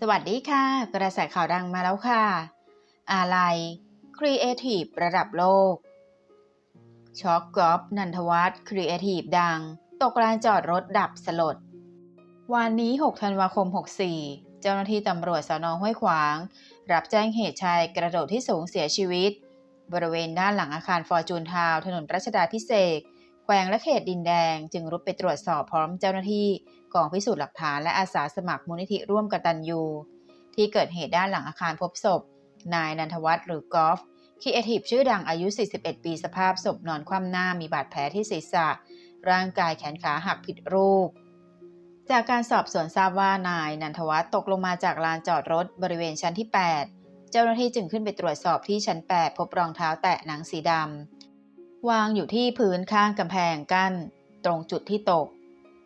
สวัสดีค่ะ กระแสข่าวดังมาแล้วค่ะ อะไรครีเอทีฟระดับโลก ช็อกกรอล์ฟนันทวัฒน์ครีเอทีฟดัง ตกลานจอดรถดับสลด วันนี้ 6 ธันวาคม 64 เจ้าหน้าที่ตำรวจสนห้วยขวาง รับแจ้งเหตุชายกระโดดที่สูงเสียชีวิต บริเวณด้านหลังอาคารฟอร์จูนทาวถนนรัชดาพิเศษก แขวงและเขตดินแดง จึงรุดไปตรวจสอบพร้อมเจ้าหน้าที่กองพิสูจน์หลักฐานและอาสาสมัครมูลนิธิร่วมกตัญญู ที่เกิดเหตุด้านหลังอาคารพบศพ นายนันทวัฒน์หรือกอล์ฟคีเอทีฟชื่อดังอายุ 41 ปีสภาพศพนอนคว่ำหน้ามีบาดแผลที่ศีรษะ ร่างกายแขนขาหักผิดรูป จากการสอบสวนทราบว่านายนันทวัฒน์ตกลงมาจากลานจอดรถบริเวณชั้นที่ 8 เจ้าหน้าที่จึงขึ้นไปตรวจสอบที่ชั้น 8 พบรองเท้าแตะหนังสีดำ วางอยู่ที่พื้นข้างกำแพงกั้น ตรงจุดที่ตก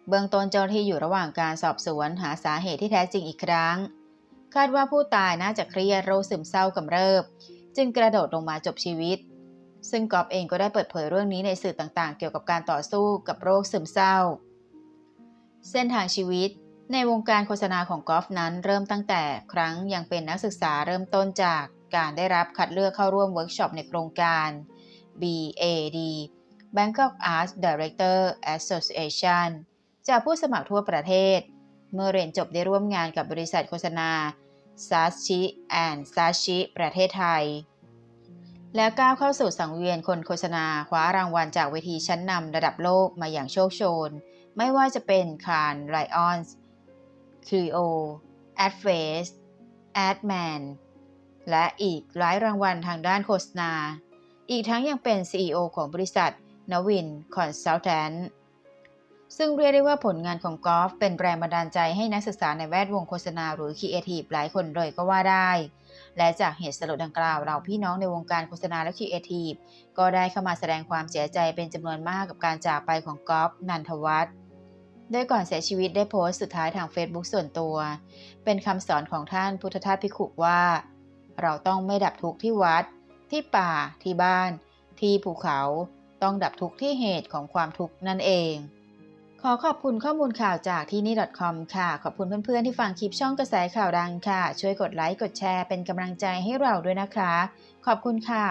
เบื้องต้นเจ้าที่อยู่ระหว่างการสอบสวนหาสาเหตุที่แท้จริงอีกครั้ง คาดว่าผู้ตายน่าจะเครียดโรคซึมเศร้ากำเริบ จึงกระโดดลงมาจบชีวิต ซึ่งกอบเองก็ได้เปิดเผยเรื่องนี้ในสื่อต่างๆ เกี่ยวกับการต่อสู้กับโรคซึมเศร้า เส้นทางชีวิต ในวงการโฆษณาของกอล์ฟนั้นเริ่มตั้งแต่ครั้งยังเป็นนักศึกษาเริ่มต้นจากการได้รับคัดเลือกเข้าร่วมเวิร์กช็อปในโครงการ BAD Bangkok Arts Director Association จากผู้สมัครทั่วประเทศ เมื่อเรียนจบได้ร่วมงานกับบริษัทโฆษณา s a s h i and s a s h i ประเทศไทย แล้วก้าวเข้าสู่สังเวียนคนโฆษณาคว้ารางวัลจากเวทีชั้นนำระดับโลกมาอย่างโชคโชน ไม่ว่าจะเป็นคารไลออนส์ครีโอแอดเฟสแอดแมนและอีกหลายรางวัลทางด้านโฆษณา อีกทั้งยังเป็น CEO ของบริษัทนวินคอนซัลแทนซึ่งเรียกได้ว่าผลงานของกอล์ฟเป็นแรงบันดาลใจให้นักศึกษาในแวดวงโฆษณาหรือครีเอทีฟหลายคนเลยก็ว่าได้ และจากเหตุสลดดังกล่าวเราพี่น้องในวงการโฆษณาและครีเอทีฟก็ได้เข้ามาแสดงความเสียใจเป็นจำนวนมากกับการจากไปของกอล์ฟนันทวัฒน์โดยก่อนเสียชีวิตได้โพสต์สุดท้ายทาง Facebook ส่วนตัว เป็นคำสอนของท่านพุทธทาสพิขุว่า เราต้องไม่ดับทุกข์ที่วัด ที่ป่า ที่บ้าน ที่ภูเขา ต้องดับทุกข์ที่เหตุของความทุกข์นั่นเอง ขอขอบคุณข้อมูลข่าวจากที่นี่ .com ค่ะ ขอบคุณเพื่อนๆที่ฟังคลิปช่องกระแสข่าวดังค่ะ ช่วยกดไลค์ กดแชร์เป็นกำลังใจให้เราด้วยนะคะ ขอบคุณค่ะ